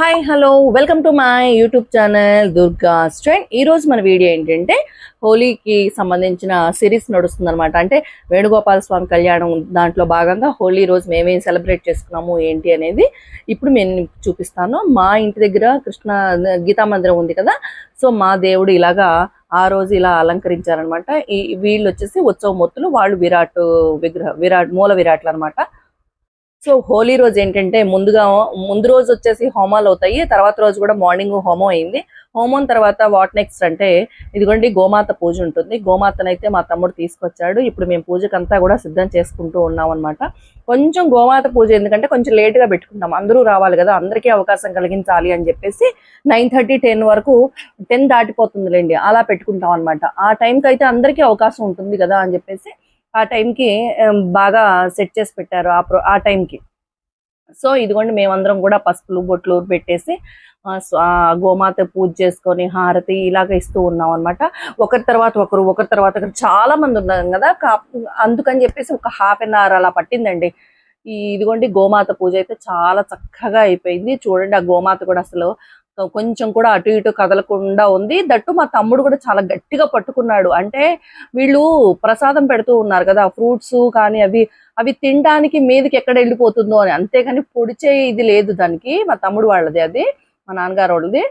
Hi hello welcome to my YouTube channel Durga స్ట్రెండ్ ఈరోజు మన video ఏంటంటే హోలీకి సంబంధించిన సిరీస్ నడుస్తుందన్నమాట. అంటే వేణుగోపాల స్వామి కళ్యాణం దాంట్లో భాగంగా హోలీ రోజు మేమేం సెలబ్రేట్ చేసుకున్నాము ఏంటి అనేది ఇప్పుడు నేను చూపిస్తాను. మా ఇంటి దగ్గర కృష్ణ గీతా మందిరం ఉంది కదా సో మా దేవుడు ఇలాగా ఆ రోజు ఇలా అలంకరించారనమాట ఈ వీళ్ళు వచ్చేసి ఉత్సవమూర్తులు వాళ్ళు విరాట్ విగ్రహ విరాట్ మూల విరాట్లు అనమాట సో హోలీ రోజు ఏంటంటే ముందుగా ముందు రోజు వచ్చేసి హోమాలు అవుతాయి తర్వాత రోజు కూడా మార్నింగ్ హోమం అయింది. హోమం తర్వాత వాట్ నెక్స్ట్ అంటే ఇదిగోండి గోమాత పూజ ఉంటుంది. గోమాతనైతే మా తమ్ముడు తీసుకొచ్చాడు. ఇప్పుడు మేము పూజకంతా కూడా సిద్ధం చేసుకుంటూ ఉన్నాం అనమాట కొంచెం గోమాత పూజ ఎందుకంటే కొంచెం లేట్గా పెట్టుకుంటాం. అందరూ రావాలి కదా అందరికీ అవకాశం కలిగించాలి అని చెప్పేసి నైన్ థర్టీ టెన్ వరకు టెన్ దాటిపోతుందిలేండి. అలా పెట్టుకుంటాం అనమాట ఆ టైంకి అయితే అందరికీ అవకాశం ఉంటుంది కదా అని చెప్పేసి ఆ టైంకి బాగా సెట్ చేసి పెట్టారు ఆ ఆ టైంకి. సో ఇదిగోండి మేమందరం కూడా పసుపులు బొట్లు పెట్టేసి ఆ గోమాత పూజ చేసుకొని హారతి ఇలాగ ఇస్తూ ఉన్నాం అనమాట ఒకరి తర్వాత ఒకరు ఒకరి తర్వాత ఒకరు చాలా మంది ఉన్నాం కదా కా- అందుకని చెప్పేసి ఒక హాఫ్ అన్ అవర్ అలా పట్టిందండి. ఇదిగోండి గోమాత పూజ అయితే చాలా చక్కగా అయిపోయింది. చూడండి ఆ గోమాత కూడా అసలు కొంచెం కూడా అటు ఇటు కదలకుండా ఉంది. దట్టు మా తమ్ముడు కూడా చాలా గట్టిగా పట్టుకున్నాడు. అంటే వీళ్ళు ప్రసాదం పెడుతూ ఉన్నారు కదా ఫ్రూట్స్ కానీ అవి అవి తినడానికి మీదకి ఎక్కడ వెళ్ళిపోతుందో అని. అంతేగాని పొడిచే ఇది లేదు దానికి. మా తమ్ముడు వాళ్ళది అది మా నాన్నగారు వాళ్ళది.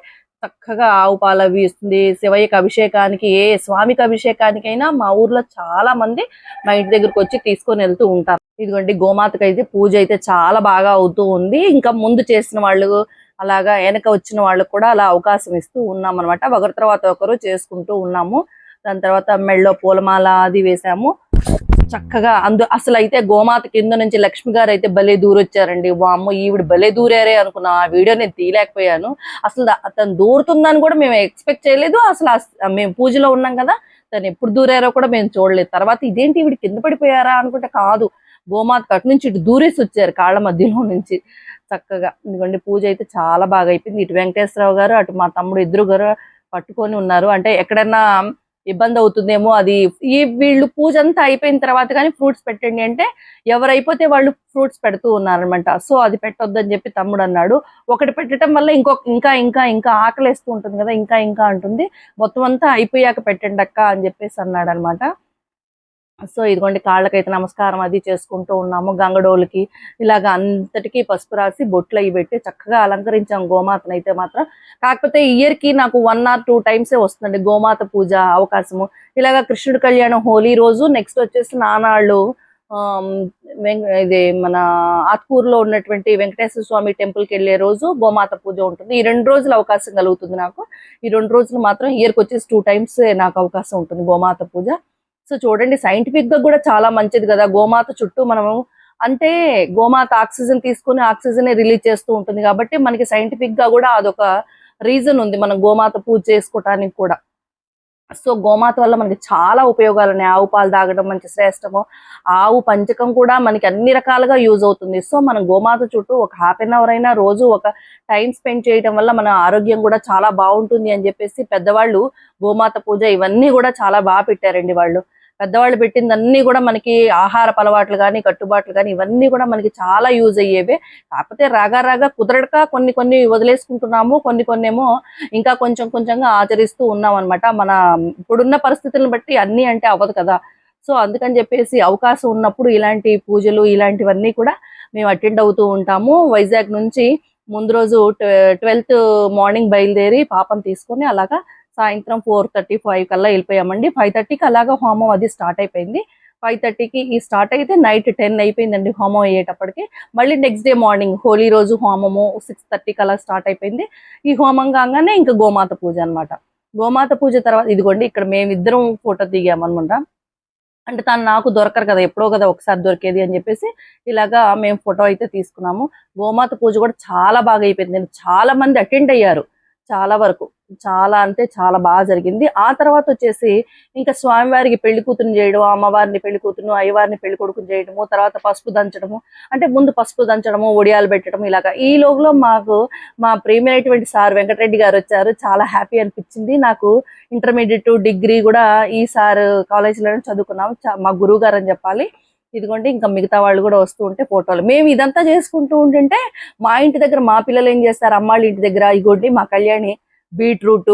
చక్కగా ఆవు పాలు అవి ఇస్తుంది. శివయ్యకి అభిషేకానికి ఏ స్వామికి అభిషేకానికైనా మా ఊర్లో చాలా మంది మా ఇంటి దగ్గరకు వచ్చి తీసుకొని వెళ్తూ ఉంటారు. ఇదిగోండి గోమాతకి అయితే పూజ అయితే చాలా బాగా అవుతూ ఉంది. ఇంకా ముందు చేసిన వాళ్ళు అలాగా వెనక వచ్చిన వాళ్ళకు కూడా అలా అవకాశం ఇస్తూ ఉన్నాం అనమాట ఒకరి తర్వాత ఒకరు చేసుకుంటూ ఉన్నాము. దాని తర్వాత మెళ్ళో పూలమాల అది వేసాము. చక్కగా అందు అసలు అయితే గోమాత కింద నుంచి లక్ష్మి గారు అయితే భలే దూరొచ్చారండి. వామ్మో ఈవిడ భలే దూరారే అనుకున్నా. ఆ వీడియో నేను తీయలేకపోయాను. అసలు అతను దూరుతుందని కూడా మేము ఎక్స్పెక్ట్ చేయలేదు. అసలు మేము పూజలో ఉన్నాం కదా తను ఎప్పుడు దూరారో కూడా మేము చూడలేదు. తర్వాత ఇదేంటి ఈవిడ కింద పడిపోయారా అనుకుంటే కాదు. గోమాత అటు నుంచి ఇటు దూరేసి వచ్చారు కాళ్ళ మధ్యలో నుంచి. చక్కగా. ఎందుకంటే పూజ అయితే చాలా బాగా అయిపోయింది. ఇటు వెంకటేశ్వరరావు గారు అటు మా తమ్ముడు ఇద్దరు గారు పట్టుకొని ఉన్నారు. అంటే ఎక్కడన్నా ఇబ్బంది అవుతుందేమో అది ఈ వీళ్ళు పూజ అంతా అయిపోయిన తర్వాత కానీ ఫ్రూట్స్ పెట్టండి అంటే ఎవరైపోతే వాళ్ళు ఫ్రూట్స్ పెడుతూ ఉన్నారనమాట సో అది పెట్టొద్దని చెప్పి తమ్ముడు అన్నాడు. ఒకటి పెట్టడం వల్ల ఇంకొక ఇంకా ఇంకా ఇంకా ఆకలేస్తూ ఉంటుంది కదా ఇంకా ఇంకా అంటుంది. మొత్తం అంతా అయిపోయాక పెట్టండి అక్క అని చెప్పేసి అన్నాడు అనమాట సో ఇదిగోండి కాళ్ళకైతే నమస్కారం అది చేసుకుంటూ ఉన్నాము. గంగడోలకి ఇలాగ అంతటికీ పసుపు రాసి బొట్లు అవి పెట్టి చక్కగా అలంకరించాం గోమాతను అయితే మాత్రం. కాకపోతే ఇయర్కి నాకు వన్ ఆర్ టూ టైమ్సే వస్తుందండి గోమాత పూజ అవకాశము. ఇలాగ కృష్ణుడి కళ్యాణం హోలీ రోజు నెక్స్ట్ వచ్చేసి నానాళ్ళు ఇది మన ఆత్కూరులో ఉన్నటువంటి వెంకటేశ్వర స్వామి టెంపుల్కి వెళ్ళే రోజు గోమాత పూజ ఉంటుంది. ఈ రెండు రోజులు అవకాశం కలుగుతుంది నాకు. ఈ రెండు రోజులు మాత్రం ఇయర్కి వచ్చేసి టూ టైమ్స్ నాకు అవకాశం ఉంటుంది గోమాత పూజ. సో చూడండి సైంటిఫిక్గా కూడా చాలా మంచిది కదా. గోమాత చుట్టూ మనము అంటే గోమాత ఆక్సిజన్ తీసుకుని ఆక్సిజన్ రిలీజ్ చేస్తూ ఉంటుంది కాబట్టి మనకి సైంటిఫిక్గా కూడా అదొక రీజన్ ఉంది మనం గోమాత పూజ చేసుకోవటానికి కూడా. సో గోమాత వల్ల మనకి చాలా ఉపయోగాలు ఉన్నాయి. ఆవు పాలు తాగడం మంచి శ్రేష్టము. ఆవు పంచకం కూడా మనకి అన్ని రకాలుగా యూజ్ అవుతుంది. సో మనం గోమాత చుట్టూ ఒక హాఫ్ అన్ అవర్ అయినా రోజు ఒక టైం స్పెండ్ చేయడం వల్ల మన ఆరోగ్యం కూడా చాలా బాగుంటుంది అని చెప్పేసి పెద్దవాళ్ళు గోమాత పూజ ఇవన్నీ కూడా చాలా బాగా పెట్టారండి వాళ్ళు. పెద్దవాళ్ళు పెట్టిందన్నీ కూడా మనకి ఆహార అలవాట్లు కానీ కట్టుబాట్లు కానీ ఇవన్నీ కూడా మనకి చాలా యూజ్ అయ్యేవే. కాకపోతే రాగా రాగా కుదరక కొన్ని కొన్ని వదిలేసుకుంటున్నాము కొన్ని కొన్ని ఏమో ఇంకా కొంచెం కొంచెంగా ఆచరిస్తూ ఉన్నాం అనమాట మన ఇప్పుడున్న పరిస్థితులను బట్టి అన్నీ అంటే అవ్వదు కదా. సో అందుకని చెప్పేసి అవకాశం ఉన్నప్పుడు ఇలాంటి పూజలు ఇలాంటివన్నీ కూడా మేము అటెండ్ అవుతూ ఉంటాము. వైజాగ్ నుంచి ముందు రోజు ట్వెల్త్ మార్నింగ్ బయలుదేరి పాపం తీసుకొని అలాగా సాయంత్రం ఫోర్ థర్టీ ఫైవ్ కల్లా వెళ్ళిపోయామండి. ఫైవ్ థర్టీకి అలాగా హోమం అది స్టార్ట్ అయిపోయింది. ఫైవ్ థర్టీకి ఈ స్టార్ట్ అయితే నైట్ టెన్ అయిపోయిందండి హోమం అయ్యేటప్పటికి. మళ్ళీ నెక్స్ట్ డే మార్నింగ్ హోలీ రోజు హోమము సిక్స్ థర్టీకి అలా స్టార్ట్ అయిపోయింది. ఈ హోమం కాగానే ఇంకా గోమాత పూజ అన్నమాట. గోమాత పూజ తర్వాత ఇదిగోండి ఇక్కడ మేమిద్దరం ఫోటో దిగామనమాట అంటే తను నాకు దొరకరు కదా ఎప్పుడో కదా ఒకసారి దొరికేది అని చెప్పేసి ఇలాగా మేము ఫోటో అయితే తీసుకున్నాము. గోమాత పూజ కూడా చాలా బాగా అయిపోయింది. చాలా మంది అటెండ్ అయ్యారు. చాలా వరకు. చాలా అంటే చాలా బాగా జరిగింది. ఆ తర్వాత వచ్చేసి ఇంకా స్వామివారికి పెళ్ళి కూతురుని చేయడం అమ్మవారిని పెళ్ళి కూతురు అయ్యవారిని పెళ్ళి కొడుకుని చేయడము తర్వాత పసుపు దంచడము అంటే ముందు పసుపు దంచడము ఒడియాలు పెట్టడం ఇలాగా. ఈ లోగులో మాకు మా ప్రియమైనటువంటి సార్ వెంకటరెడ్డి గారు వచ్చారు. చాలా హ్యాపీ అనిపించింది. నాకు ఇంటర్మీడియట్ డిగ్రీ కూడా ఈ సార్ కాలేజీలోనే చదువుకున్నాము. చా- మా గురువు గారు అని చెప్పాలి. ఇదిగోండి ఇంకా మిగతా వాళ్ళు కూడా వస్తూ ఉంటే ఫోటోలు. మేము ఇదంతా చేసుకుంటూ ఉంటుంటే మా ఇంటి దగ్గర మా పిల్లలు ఏం చేస్తారు? అమ్మాళ్ళ ఇంటి దగ్గర ఇగోండి మా కళ్యాణి బీట్రూట్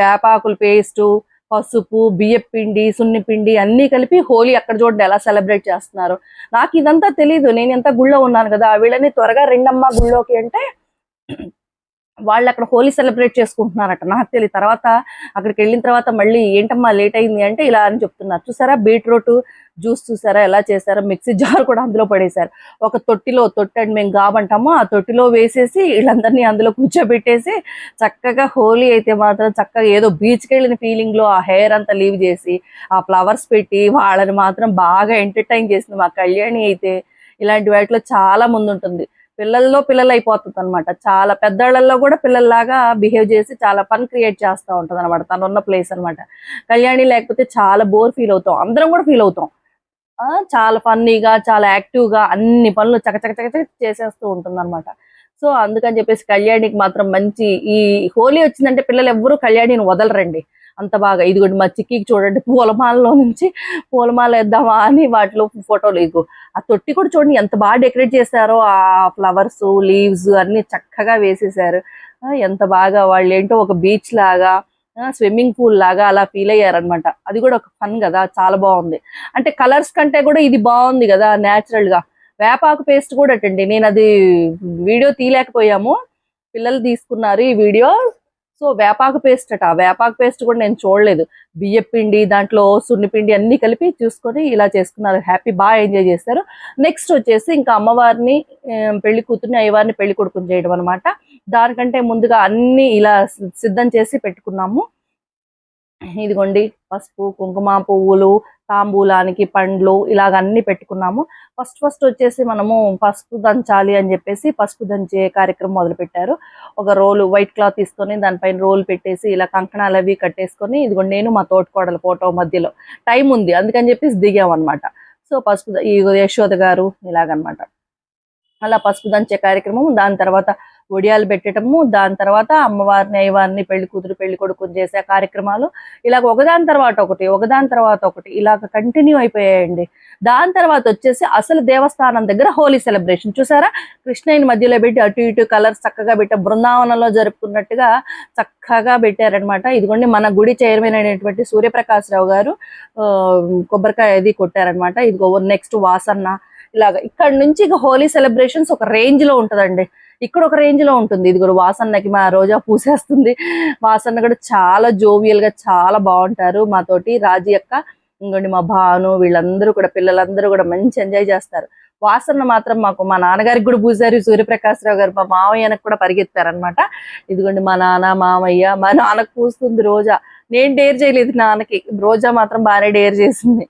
వేపాకుల పేస్టు పసుపు బియ్యం పిండి సున్ని పిండి అన్ని కలిపి హోలీ అక్కడ చూడండి ఎలా సెలబ్రేట్ చేస్తున్నారు. నాకు ఇదంతా తెలీదు నేను ఎంత గుళ్ళో ఉన్నాను కదా వీళ్ళని త్వరగా రెండమ్మ గుళ్ళోకి అంటే వాళ్ళు అక్కడ హోలీ సెలబ్రేట్ చేసుకుంటున్నారట. నాకు తెలియదు తర్వాత అక్కడికి వెళ్ళిన తర్వాత మళ్ళీ ఏంటమ్మా లేట్ అయింది అంటే ఇలా అని చెప్తున్నారు. చూసారా? బీట్రూట్ జ్యూస్ చూసారా? ఎలా చేశారో? మిక్సీ జార్ కూడా అందులో పడేశారు. ఒక తొట్టిలో తొట్టి అని మేము కాబంటాము ఆ తొట్టిలో వేసేసి వీళ్ళందరినీ అందులో కూర్చోబెట్టేసి చక్కగా హోలీ అయితే మాత్రం చక్కగా ఏదో బీచ్కి వెళ్ళిన ఫీలింగ్లో ఆ హెయిర్ అంతా లీవ్ చేసి ఆ ఫ్లవర్స్ పెట్టి వాళ్ళని మాత్రం బాగా ఎంటర్టైన్ చేసింది మా కళ్యాణి అయితే. ఇలాంటి వాటిలో చాలా ముందుంటుంది. పిల్లల్లో పిల్లలు అయిపోతుంది అనమాట చాలా పెద్దవాళ్ళల్లో కూడా పిల్లల్లాగా బిహేవ్ చేసి చాలా ఫన్ క్రియేట్ చేస్తూ ఉంటుంది అనమాట తను ఉన్న ప్లేస్ అన్నమాట. కళ్యాణి లేకపోతే చాలా బోర్ ఫీల్ అవుతాం. అందరం కూడా ఫీల్ అవుతాం. ఆ, చాలా ఫన్నీగా చాలా యాక్టివ్గా అన్ని పనులు చకచక చక చేసేస్తూ ఉంటుంది అనమాట సో అందుకని చెప్పేసి కళ్యాణికి మాత్రం మంచి ఈ హోలీ వచ్చిందంటే పిల్లలు ఎవ్వరూ కళ్యాణిని వదలరండి. అంత బాగా. ఇదిగోండి మా చిక్కికి చూడండి పూలమాలలో నుంచి పూలమాల వేద్దామా అని వాటిలో ఫోటోలు ఇదిగో. ఆ తొట్టి కూడా చూడండి ఎంత బాగా డెకరేట్ చేశారో ఆ ఫ్లవర్స్ లీవ్స్ అన్ని చక్కగా వేసేసారు ఎంత బాగా వాళ్ళు ఏంటో ఒక బీచ్ లాగా స్విమ్మింగ్ పూల్ లాగా అలా ఫీల్ అయ్యారనమాట అది కూడా ఒక ఫన్ కదా చాలా బాగుంది. అంటే కలర్స్ కంటే కూడా ఇది బాగుంది కదా నేచురల్గా వేపాకు పేస్ట్ కూడా అటండి. నేను అది వీడియో తీయలేకపోయాము. పిల్లలు తీసుకున్నారు ఈ వీడియో. సో వేపాకు పేస్ట్ అట. వేపాకు పేస్ట్ కూడా నేను చూడలేదు. బియ్య పిండి దాంట్లో సున్నిపిండి అన్ని కలిపి చూసుకొని ఇలా చేసుకున్నారు. హ్యాపీ బాగా ఎంజాయ్ చేస్తారు నెక్స్ట్ వచ్చేసి ఇంకా అమ్మవారిని పెళ్ళి కూతుర్ని అయ్యవారిని పెళ్ళి కొడుకుని చేయడం అనమాట దానికంటే ముందుగా అన్ని ఇలా సి- సిద్ధం చేసి పెట్టుకున్నాము. ఇదిగోండి పసుపు కుంకుమ పువ్వులు తాంబూలానికి పండ్లు ఇలాగ అన్ని పెట్టుకున్నాము. ఫస్ట్ ఫస్ట్ వచ్చేసి మనము పసుపు దంచాలి అని చెప్పేసి పసుపు దంచే కార్యక్రమం మొదలుపెట్టారు. ఒక రోలు వైట్ క్లాత్ తీసుకొని దానిపైన రోలు పెట్టేసి ఇలా కంకణాలు అవి కట్టేసుకొని ఇదిగోండి నేను మా తోటకోడల ఫోటో మధ్యలో. టైం ఉంది అందుకని చెప్పేసి దిగాం అనమాట సో పసుపు ఈ యశోద గారు ఇలాగనమాట అలా పసుపు దంచే కార్యక్రమం దాని తర్వాత ఒడియాలు పెట్టడము దాని తర్వాత అమ్మవారిని అయ్యవారిని పెళ్ళి కూతురు పెళ్ళి కొడుకుని చేసే కార్యక్రమాలు. ఇలాగ ఒకదాని తర్వాత ఒకటి ఒకదాని తర్వాత ఒకటి ఇలాగ కంటిన్యూ అయిపోయాయండి. దాని తర్వాత వచ్చేసి అసలు దేవస్థానం దగ్గర హోలీ సెలబ్రేషన్. చూసారా? కృష్ణయ్యని మధ్యలో పెట్టి అటు ఇటు కలర్స్ చక్కగా పెట్ట బృందావనంలో జరుపుకున్నట్టుగా చక్కగా పెట్టారనమాట ఇదిగోండి మన గుడి చైర్మన్ అయినటువంటి సూర్యప్రకాశ్ రావు గారు కొబ్బరికాయ అది కొట్టారనమాట ఇదిగో నెక్స్ట్ వాసన్న ఇలాగ ఇక్కడ నుంచి ఇక హోలీ సెలబ్రేషన్స్ ఒక రేంజ్లో ఉంటుందండి. ఇక్కడ ఒక రేంజ్లో ఉంటుంది. ఇది కూడా వాసన్నకి మా రోజా పూసేస్తుంది. వాసన్న కూడా చాలా జోవియల్గా చాలా బాగుంటారు మాతోటి. రాజీ అక్క ఇంకోండి మా భాను వీళ్ళందరూ కూడా పిల్లలందరూ కూడా మంచి ఎంజాయ్ చేస్తారు. వాసన మాత్రం మాకు మా నాన్నగారికి కూడా పూసారు. సూర్యప్రకాశ్ రావు గారు మా మామయ్యనకు కూడా పరిగెత్తారనమాట ఇదిగోండి మా నాన్న మామయ్య మా నాన్నకు పూస్తుంది రోజా. నేను డేర్ చేయలేదు నాన్నకి. రోజా మాత్రం బాగానే డేర్ చేసింది.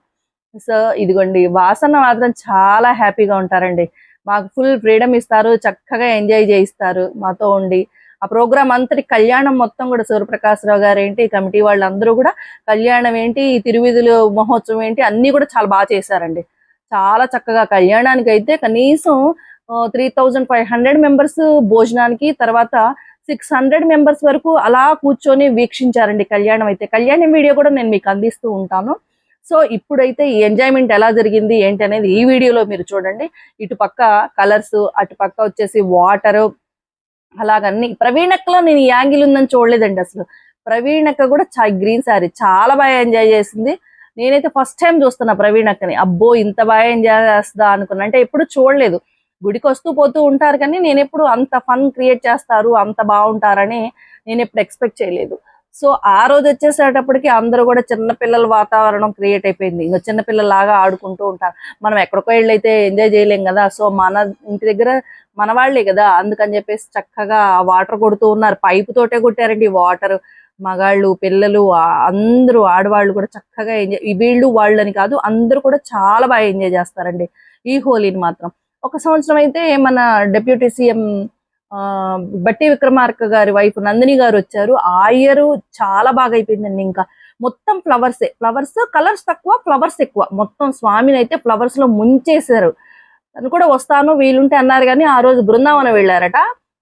సో ఇదిగోండి వాసన మాత్రం చాలా హ్యాపీగా ఉంటారండి. మాకు ఫుల్ ఫ్రీడమ్ ఇస్తారు చక్కగా ఎంజాయ్ చేయిస్తారు మాతో ఉండి. ఆ ప్రోగ్రామ్ అంతటి కళ్యాణం మొత్తం కూడా సూర్యప్రకాశ్రావు గారు ఏంటి కమిటీ వాళ్ళందరూ కూడా కళ్యాణం ఏంటి తిరువిధులు మహోత్సవం ఏంటి అన్ని కూడా చాలా బాగా చేశారండి. చాలా చక్కగా కళ్యాణానికి అయితే కనీసం three thousand five hundred members భోజనానికి తర్వాత సిక్స్ హండ్రెడ్ మెంబర్స్ వరకు అలా కూర్చొని వీక్షించారండి కళ్యాణం అయితే. కళ్యాణం వీడియో కూడా నేను మీకు అందిస్తూ ఉంటాను. సో ఇప్పుడైతే ఈ ఎంజాయ్మెంట్ ఎలా జరిగింది ఏంటి అనేది ఈ వీడియోలో మీరు చూడండి. ఇటు పక్క కలర్స్ అటు పక్క వచ్చేసి వాటర్ అలాగన్నీ. ప్రవీణక్కలో నేను ఈ యాంగిల్ ఉందని చూడలేదండి అసలు. ప్రవీణక్క కూడా చా గ్రీన్ శారీ చాలా బాగా ఎంజాయ్ చేసింది. నేనైతే ఫస్ట్ టైం చూస్తున్నా ప్రవీణక్కని అబ్బో ఇంత బాగా ఎంజాయ్ చేస్తుందా అనుకున్నా. అంటే ఎప్పుడు చూడలేదు. గుడికి వస్తూ పోతూ ఉంటారు కానీ నేను ఎప్పుడు అంత ఫన్ క్రియేట్ చేస్తారు అంత బాగుంటారని నేను ఎప్పుడు ఎక్స్పెక్ట్ చేయలేదు. సో ఆ రోజు వచ్చేసేటప్పటికి అందరూ కూడా చిన్న పిల్లల వాతావరణం క్రియేట్ అయిపోయింది. ఇంకా చిన్నపిల్లలు లాగా ఆడుకుంటూ ఉంటారు. మనం ఎక్కడికో వెళ్ళి అయితే ఎంజాయ్ చేయలేం కదా. సో మన ఇంటి దగ్గర మన వాళ్ళే కదా. అందుకని చెప్పేసి చక్కగా వాటర్ కొడుతూ ఉన్నారు. పైపు తోటే కొట్టారండి వాటర్. మగాళ్ళు పిల్లలు అందరూ ఆడవాళ్ళు కూడా చక్కగా ఎంజాయ్ వీళ్ళు వాళ్ళని కాదు అందరూ కూడా చాలా బాగా ఎంజాయ్ చేస్తారండి. ఈ హోలీని మాత్రం. ఒక సంవత్సరం అయితే మన డెప్యూటీ సీఎం బట్టి విక్రమార్క గారి వైఫ్ నందిని గారు వచ్చారు. ఆ ఇయర్ చాలా బాగా అయిపోయిందండి ఇంకా. మొత్తం ఫ్లవర్సే ఫ్లవర్స్ కలర్స్ తక్కువ ఫ్లవర్స్ ఎక్కువ. మొత్తం స్వామిని అయితే ఫ్లవర్స్లో ముంచేశారు. తను కూడా వస్తాను వీలుంటే అన్నారు కానీ ఆ రోజు బృందావనం వెళ్ళారట.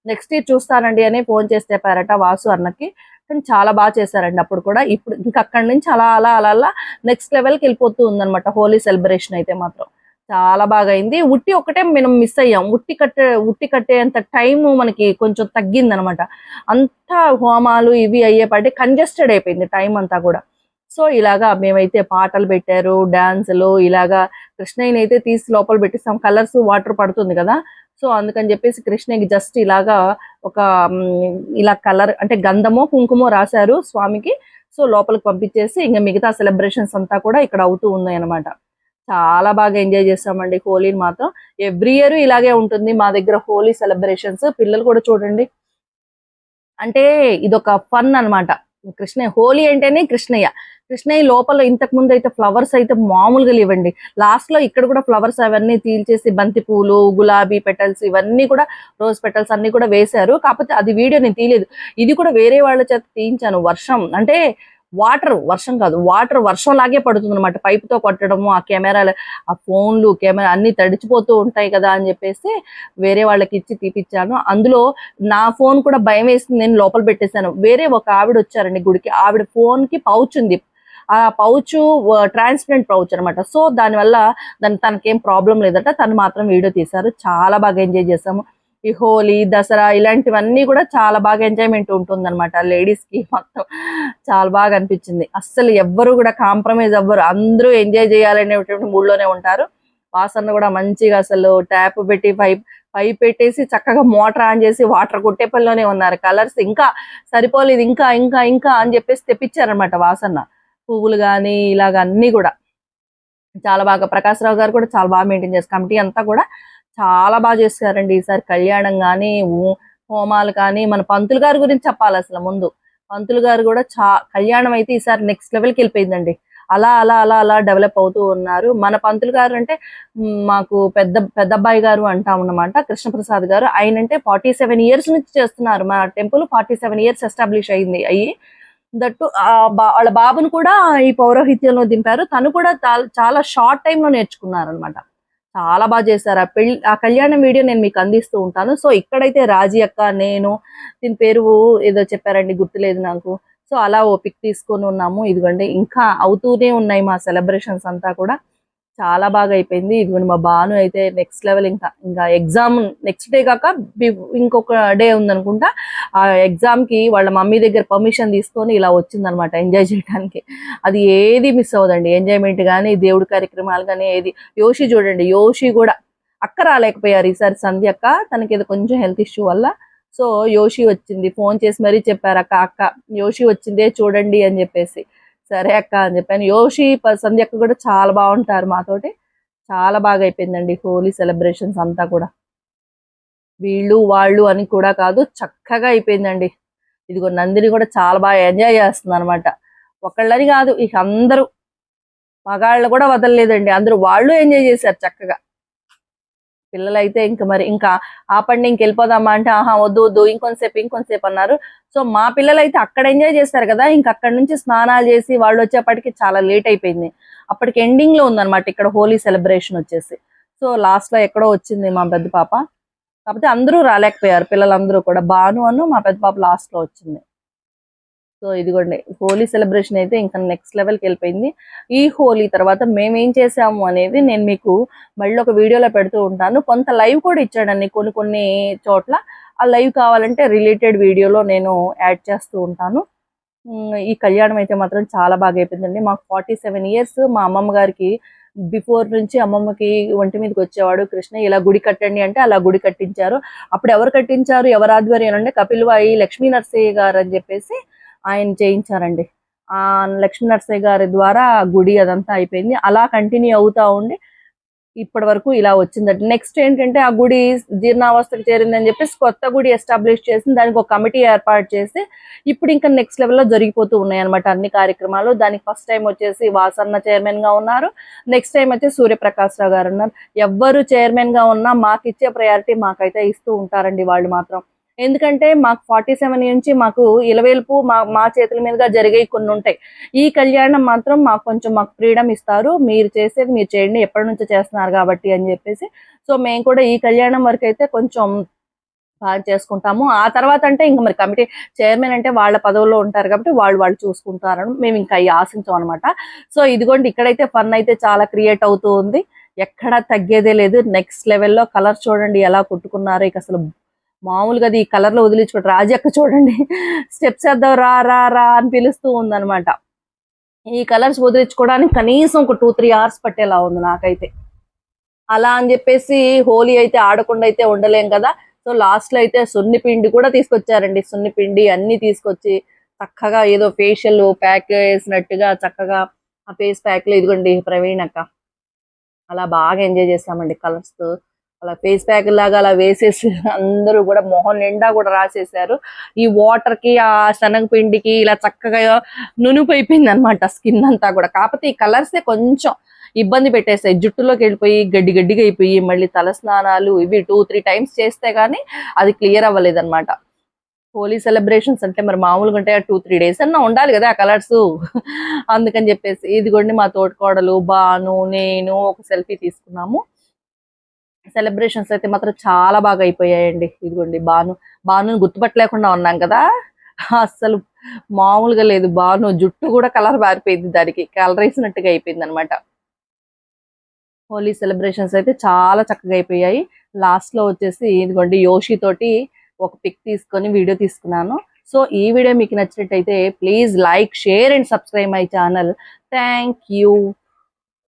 నెక్స్ట్ ఇయర్ చూస్తానండి అని ఫోన్ చేసి చెప్పారట వాసు అన్నకి. కానీ చాలా బాగా చేశారండి అప్పుడు కూడా. ఇప్పుడు ఇంకా అక్కడి నుంచి అలా అలా అలా అలా నెక్స్ట్ లెవెల్కి వెళ్ళిపోతూ ఉందన్నమాట. హోలీ సెలబ్రేషన్ అయితే మాత్రం. చాలా బాగా అయింది ఉట్టి ఒకటే మనం మిస్ అయ్యాం. ఉట్టి కట్టే ఉట్టి కట్టేంత టైం మనకి కొంచెం తగ్గింది అనమాట అంతా హోమాలు ఇవి అయ్యేపాటి కంజెస్టెడ్ అయిపోయింది టైం అంతా కూడా. సో ఇలాగా మేమైతే పాటలు పెట్టారు డాన్సులు ఇలాగా కృష్ణయ్యని అయితే తీసి లోపల పెట్టిస్తాం. కలర్స్ వాటర్ పడుతుంది కదా. సో అందుకని చెప్పేసి కృష్ణకి జస్ట్ ఇలాగా ఒక ఇలా కలర్ అంటే గంధమో కుంకుమో రాశారు స్వామికి. సో లోపలికి పంపించేసి ఇంకా మిగతా సెలబ్రేషన్స్ అంతా కూడా ఇక్కడ అవుతూ ఉన్నాయి అనమాట చాలా బాగా ఎంజాయ్ చేస్తామండి హోలీని మాత్రం. ఎవ్రీ ఇయర్ ఇలాగే ఉంటుంది మా దగ్గర హోలీ సెలబ్రేషన్స్. పిల్లలు కూడా చూడండి. అంటే ఇదొక ఫన్ అన్నమాట. కృష్ణయ్య హోలీ అంటేనే కృష్ణయ్య. కృష్ణయ్య లోపల ఇంతకు ముందు అయితే ఫ్లవర్స్ అయితే మామూలుగా లేవండి. లాస్ట్లో ఇక్కడ కూడా ఫ్లవర్స్ అవన్నీ తీల్చేసి బంతి పూలు గులాబీ పెటల్స్ ఇవన్నీ కూడా రోజ్ పెటల్స్ అన్ని కూడా వేశారు. కాకపోతే అది వీడియో నేను తీయలేదు. ఇది కూడా వేరే వాళ్ళ చేత తీయించాను వర్షం. అంటే వాటర్ వర్షం కాదు వాటర్ వర్షం లాగే పడుతుంది అనమాట పైపుతో కొట్టడము ఆ కెమెరాలు ఆ ఫోన్లు కెమెరా అన్ని తడిచిపోతూ ఉంటాయి కదా అని చెప్పేసి వేరే వాళ్ళకి ఇచ్చి తీపిచ్చాను. అందులో నా ఫోన్ కూడా భయం వేసింది నేను లోపల పెట్టేశాను. వేరే ఒక ఆవిడ వచ్చారండి గుడికి. ఆవిడ ఫోన్కి పౌచ్ ఉంది. ఆ పౌచ్ ట్రాన్స్పరెంట్ పౌచ్ అనమాట సో దానివల్ల దాని తనకేం ప్రాబ్లం లేదట. తను మాత్రం వీడియో తీశారు. చాలా బాగా ఎంజాయ్ చేసాము ఈ హోలీ దసరా ఇలాంటివన్నీ కూడా చాలా బాగా ఎంజాయ్మెంట్ ఉంటుంది అనమాట లేడీస్కి మొత్తం చాలా బాగా అనిపించింది. అస్సలు ఎవ్వరు కూడా కాంప్రమైజ్ అవ్వరు. అందరూ ఎంజాయ్ చేయాలనేటువంటి మూడ్లోనే ఉంటారు. వాసన కూడా మంచిగా అసలు ట్యాప్ పెట్టి పైప్ పైప్ పెట్టేసి చక్కగా మోటార్ ఆన్ చేసి వాటర్ కొట్టే పనిలోనే ఉన్నారు. కలర్స్ ఇంకా సరిపోలేదు. ఇంకా ఇంకా ఇంకా అని చెప్పేసి తెప్పించారనమాట వాసన. పువ్వులు కానీ ఇలాగ అన్ని కూడా. చాలా బాగా ప్రకాశ్రావు గారు కూడా చాలా బాగా మెయింటైన్ చేస్తారు కమిటీ అంతా కూడా చాలా బాగా చేస్తారండి ఈసారి కళ్యాణం కానీ హోమాలు కానీ మన పంతులు గారి గురించి చెప్పాలి అసలు ముందు. పంతులు గారు కూడా చా కళ్యాణం అయితే ఈసారి నెక్స్ట్ లెవెల్కి వెళ్ళిపోయిందండి. అలా అలా అలా అలా డెవలప్ అవుతూ ఉన్నారు. మన పంతులు గారు అంటే మాకు పెద్ద పెద్ద అబ్బాయి గారు అంటాం అన్నమాట కృష్ణప్రసాద్ గారు. ఆయన అంటే ఫార్టీ సెవెన్ ఇయర్స్ నుంచి చేస్తున్నారు. మా temple forty seven years establish అయింది అయ్యి. దట్టు వాళ్ళ బాబును కూడా ఈ పౌరోహిత్యంలో దింపారు. తను కూడా చాలా- చాలా షార్ట్ టైంలో లో నేర్చుకున్నారు అనమాట చాలా బాగా చేశారు. ఆ పెళ్ళి ఆ కళ్యాణం వీడియో నేను మీకు అందిస్తూ ఉంటాను. సో ఇక్కడైతే రాజీ అక్క నేను దీని పేరు ఏదో చెప్పారండి గుర్తులేదు నాకు. సో అలా ఓ పిక్ తీసుకొని ఉన్నాము. ఇదిగోండి ఇంకా అవుతూనే ఉన్నాయి మా సెలబ్రేషన్స్ అంతా కూడా. చాలా బాగా అయిపోయింది. ఇదిగోండి మా బాను అయితే నెక్స్ట్ లెవెల్ ఇంకా ఇంకా ఎగ్జామ్ నెక్స్ట్ డే కాక ఇంకొక డే ఉందనుకుంటా. ఆ ఎగ్జామ్కి వాళ్ళ మమ్మీ దగ్గర పర్మిషన్ తీసుకొని ఇలా వచ్చిందనమాట ఎంజాయ్ చేయడానికి అది ఏది మిస్ అవ్వదండి. ఎంజాయ్మెంట్ కానీ దేవుడి కార్యక్రమాలు కానీ ఏది. యోషి చూడండి యోషి కూడా అక్క రాలేకపోయారు. ఈసారి సంధ్య అక్క తనకి ఏదో కొంచెం హెల్త్ ఇష్యూ వల్ల. సో యోషి వచ్చింది. ఫోన్ చేసి మరీ చెప్పారు అక్క అక్క యోషి వచ్చిందే చూడండి అని చెప్పేసి. సరే అక్క అని చెప్పాను. యోషి సంధ్య అక్క కూడా చాలా బాగుంటారు మాతోటి. చాలా బాగా అయిపోయిందండి హోలీ సెలబ్రేషన్స్ అంతా కూడా. వీళ్ళు వాళ్ళు అని కూడా కాదు చక్కగా అయిపోయిందండి. ఇదిగో నందిని కూడా చాలా బాగా ఎంజాయ్ చేస్తుంది అనమాట ఒకళ్ళని కాదు ఇక అందరూ మగాళ్ళు కూడా వదలలేదండి. అందరూ వాళ్ళు ఎంజాయ్ చేశారు చక్కగా. పిల్లలైతే ఇంకా మరి ఇంకా ఆపండి ఇంక వెళ్ళిపోదామా అంటే ఆహా వద్దు వద్దు ఇంకొంతసేపు ఇంకొంతసేపు అన్నారు. సో మా పిల్లలు అయితే అక్కడ ఎంజాయ్ చేస్తారు కదా ఇంక అక్కడ నుంచి స్నానాలు చేసి వాళ్ళు వచ్చేప్పటికి చాలా లేట్ అయిపోయింది. అప్పటికి ఎండింగ్లో ఉందన్నమాట ఇక్కడ హోలీ సెలబ్రేషన్ వచ్చేసి. సో లాస్ట్లో ఎక్కడో వచ్చింది మా పెద్ద పాప. కాకపోతే అందరూ రాలేకపోయారు పిల్లలందరూ కూడా. బాను అను మా పెద్ద పాప లాస్ట్లో వచ్చింది. సో ఇదిగోండి హోలీ సెలబ్రేషన్ అయితే ఇంకా నెక్స్ట్ లెవెల్కి వెళ్ళిపోయింది. ఈ హోలీ తర్వాత మేమేం చేసాము అనేది నేను మీకు మళ్ళీ ఒక వీడియోలో పెడుతూ ఉంటాను. కొంత లైవ్ కూడా ఇచ్చాడండి కొన్ని కొన్ని చోట్ల. ఆ లైవ్ కావాలంటే రిలేటెడ్ వీడియోలో నేను యాడ్ చేస్తూ ఉంటాను. ఈ కళ్యాణం అయితే మాత్రం చాలా బాగా అయిపోయిందండి. మాకు ఫార్టీ సెవెన్ ఇయర్స్. మా అమ్మమ్మ గారికి బిఫోర్ నుంచి అమ్మమ్మకి ఒంటి మీదకి వచ్చేవాడు కృష్ణ. ఇలా గుడి కట్టండి అంటే అలా గుడి కట్టించారు. అప్పుడు ఎవరు కట్టించారు? ఎవరు ఆధ్వర్యం అంటే కపిల్వాయి లక్ష్మీ నర్సయ్య గారు అని చెప్పేసి ఆయన చేయించారండి. ఆ లక్ష్మీ నరసయ్య గారి ద్వారా గుడి అదంతా అయిపోయింది. అలా కంటిన్యూ అవుతా ఉండి ఇప్పటి వరకు ఇలా వచ్చిందండి నెక్స్ట్ ఏంటంటే ఆ గుడి జీర్ణావస్థకు చేరిందని చెప్పేసి కొత్త గుడి ఎస్టాబ్లిష్ చేసి దానికి ఒక కమిటీ ఏర్పాటు చేసి ఇప్పుడు ఇంకా నెక్స్ట్ లెవెల్లో జరిగిపోతూ ఉన్నాయి అనమాట అన్ని కార్యక్రమాలు. దానికి ఫస్ట్ టైం వచ్చేసి వాసన్న చైర్మన్గా ఉన్నారు. నెక్స్ట్ టైం వచ్చి సూర్యప్రకాష్ రావు గారు ఉన్నారు. ఎవ్వరు చైర్మన్గా ఉన్నా మాకు ఇచ్చే ప్రయారిటీ మాకైతే ఇస్తూ ఉంటారండి వాళ్ళు మాత్రం. ఎందుకంటే మాకు ఫార్టీ సెవెన్ నుంచి మాకు ఇలవేల్పు మా మా చేతుల మీదుగా జరిగే కొన్ని ఉంటాయి. ఈ కళ్యాణం మాత్రం మాకు కొంచెం మాకు ఫ్రీడమ్ ఇస్తారు. మీరు చేసేది మీరు చేయండి. ఎప్పటి నుంచో చేస్తున్నారు కాబట్టి అని చెప్పేసి. సో మేము కూడా ఈ కళ్యాణం వరకు అయితే కొంచెం బాగా చేసుకుంటాము. ఆ తర్వాత అంటే ఇంకా మరి కమిటీ చైర్మన్ అంటే వాళ్ళ పదవుల్లో ఉంటారు కాబట్టి వాళ్ళు వాళ్ళు చూసుకుంటారని మేము ఇంకా అవి ఆశించాం అనమాట సో ఇదిగోండి ఇక్కడైతే ఫన్ అయితే చాలా క్రియేట్ అవుతూ ఉంది. ఎక్కడా తగ్గేదే లేదు. నెక్స్ట్ లెవెల్లో కలర్ చూడండి ఎలా కుట్టుకున్నారో ఇక అసలు మామూలుగా అది ఈ కలర్లో వదిలించుకోండి రాజక్క చూడండి. స్టెప్స్ వేద్దాం రా రా రా అని పిలుస్తూ ఉందనమాట ఈ కలర్స్ వదిలించుకోవడానికి కనీసం ఒక టూ త్రీ అవర్స్ పట్టేలా ఉంది నాకైతే. అలా అని చెప్పేసి హోలీ అయితే ఆడకుండా అయితే ఉండలేం కదా. సో లాస్ట్లో అయితే సున్ని పిండి కూడా తీసుకొచ్చారండి. సున్ని పిండి అన్ని తీసుకొచ్చి చక్కగా ఏదో ఫేషియల్ ప్యాక్ వేసినట్టుగా చక్కగా ఆ ఫేస్ ప్యాక్లో ఇదిగోండి ప్రవీణ్ అక్క. అలా బాగా ఎంజాయ్ చేసామండి కలర్స్తో. అలా ఫేస్ ప్యాక్ లాగా అలా వేసేసి అందరూ కూడా మొహం నిండా కూడా రాసేసారు ఈ వాటర్కి ఆ శనగపిండికి ఇలా చక్కగా నునుపు అయిపోయింది అనమాట స్కిన్ అంతా కూడా. కాకపోతే ఈ కలర్స్ కొంచెం ఇబ్బంది పెట్టేస్తాయి జుట్టులోకి వెళ్ళిపోయి గడ్డి గడ్డిగా అయిపోయి మళ్ళీ తల స్నానాలు ఇవి టూ త్రీ టైమ్స్ చేస్తే గానీ అది క్లియర్ అవ్వలేదు అనమాట హోలీ సెలబ్రేషన్స్ అంటే మరి మామూలుగా ఉంటాయి టూ త్రీ డేస్ అన్నా ఉండాలి కదా ఆ కలర్స్ అందుకని చెప్పేసి ఇది కూడా మా తోటికోడలు బాను నేను ఒక సెల్ఫీ తీసుకున్నాము. సెలబ్రేషన్స్ అయితే మాత్రం చాలా బాగా అయిపోయాయండి. ఇదిగోండి బాను బాను గుర్తుపట్టలేకుండా ఉన్నాం కదా? అస్సలు మామూలుగా లేదు. బాను జుట్టు కూడా కలర్ మారిపోయింది దానికి. కలర్ వేసినట్టుగా అయిపోయింది అనమాట హోలీ సెలబ్రేషన్స్ అయితే చాలా చక్కగా అయిపోయాయి. లాస్ట్లో వచ్చేసి ఇదిగోండి యోషి తోటి ఒక పిక్ తీసుకొని వీడియో తీసుకున్నాను. సో ఈ వీడియో మీకు నచ్చినట్టయితే please like share and subscribe my channel thank you